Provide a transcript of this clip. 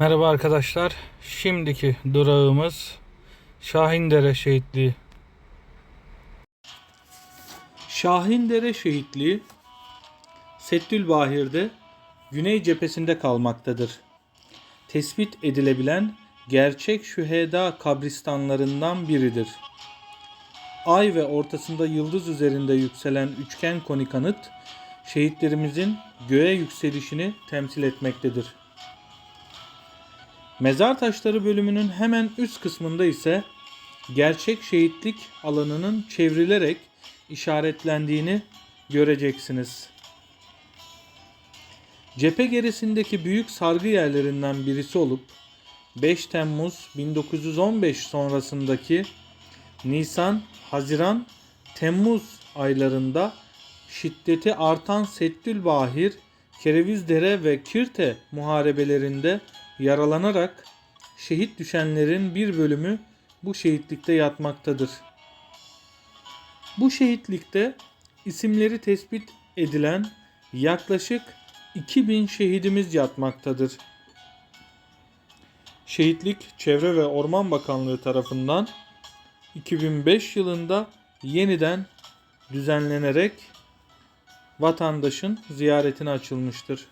Merhaba arkadaşlar. Şimdiki durağımız Şahindere Şehitliği. Şahindere Şehitliği Settülbahir'de güney cephesinde kalmaktadır. Tespit edilebilen gerçek şüheda kabristanlarından biridir. Ay ve ortasında yıldız üzerinde yükselen üçgen konik anıt şehitlerimizin göğe yükselişini temsil etmektedir. Mezar taşları bölümünün hemen üst kısmında ise gerçek şehitlik alanının çevrilerek işaretlendiğini göreceksiniz. Cephe gerisindeki büyük sargı yerlerinden birisi olup 5 Temmuz 1915 sonrasındaki Nisan, Haziran, Temmuz aylarında şiddeti artan Settülbahir, Kerevizdere ve Kirte muharebelerinde yaralanarak şehit düşenlerin bir bölümü bu şehitlikte yatmaktadır. Bu şehitlikte isimleri tespit edilen yaklaşık 2000 şehidimiz yatmaktadır. Şehitlik Çevre ve Orman Bakanlığı tarafından 2005 yılında yeniden düzenlenerek vatandaşın ziyaretine açılmıştır.